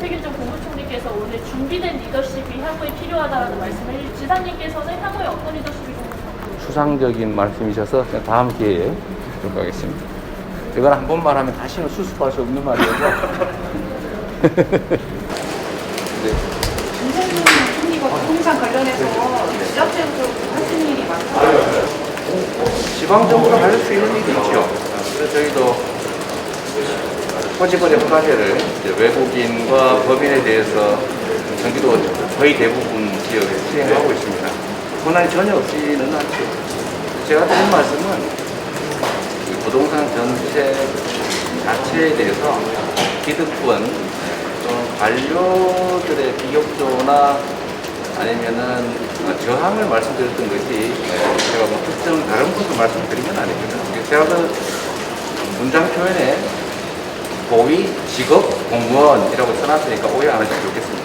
최균정 국무총리께서 오늘 준비된 리더십이 향후에 필요하다라는 말씀을 해 지사님께서는 향후에 어떤 리더십이 좀 추상적인 말씀이셔서 다음 기회에 듣도록 하겠습니다. 이건 한 번만 하면 다시는 수습할 수 없는 말이어서. 네. 김세준 총리가 부동산 관련해서 지자체에서 하신 일이 많아요. 지방적으로 할 수 있는 일이 있죠. 그래서 저희도 허가제를 이제 외국인과 법인에 대해서 경기도 거의 대부분 지역에 시행하고 있습니다. 권한이 전혀 없지는 않죠. 제가 드린 말씀은 이 부동산 전체 자체에 대해서 기득권 또 관료들의 비협조나 아니면은 어, 저항을 말씀드렸던 것이 예, 제가 뭐 특정 다른 것을 말씀드리면 아닙니다. 제가 그 문장 표현에 고위 직업 공무원이라고 써놨으니까 오해 안 하시면 좋겠습니다.